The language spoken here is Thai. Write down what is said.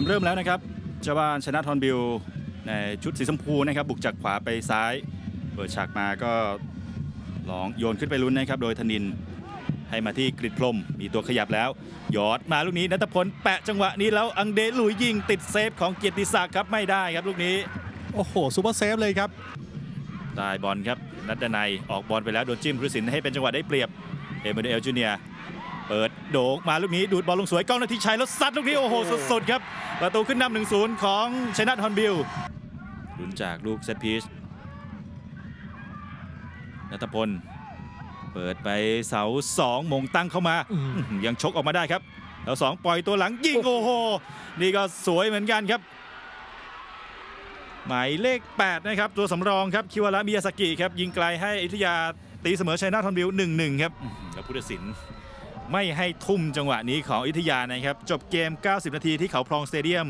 มเริ่มแล้วนะครับเจ้าบ้านชนะทอนบิลในชุดสีชมพูนะครับบุกจากขวาไปซ้าย เปิดฉากมาก็ลองโยนขึ้นไปลุ้นนะครับ โดยธนินให้มาที่กริดพรมมีตัวขยับแล้วหยอดมาลูกนี้นัทพลแปะจังหวะนี้แล้วอังเดหลุยยิงติดเซฟของเกียรติศักดิ์ครับไม่ได้ครับลูกนี้ โอ้โหซูเปอร์เซฟเลยครับได้บอลครับนัดดนัยออกบอลไปแล้วโดนจิ้มพุทธศิลป์ให้เป็นจังหวะได้เปรียบเอเมเดลจูเนีย เปิดโด่งมาลูกนี้ดูดบอลลงสวยกล้องนาทีชัยแล้วซัดลูกนี้โอ้โหสุดๆครับ ประตูขึ้นนำหนึ่งศูนย์ของชัยนาทฮอนบิลลุ้นจากลูกเซตพีชนัทพล เปิดไปเสาสองมงตั้งเข้ามาอืมอื้อหือยังชกออกมาได้ครับแล้วสองปล่อยตัวหลังยิงโอ้โห นี่ก็สวยเหมือนกันครับ หมายเลข 8 นะครับ ตัวสำรองครับ คิวาระมิยาสกิครับ ยิงไกลให้อยุธยาตีเสมอชัยนาททอนบิล1-1 ครับอื้อหือแล้วพุทธศิลป์ ไม่ให้ทุ่มจังหวะนี้ของอยุธยานะครับ จบเกม 90 นาทีที่เขาพลองสเตเดียม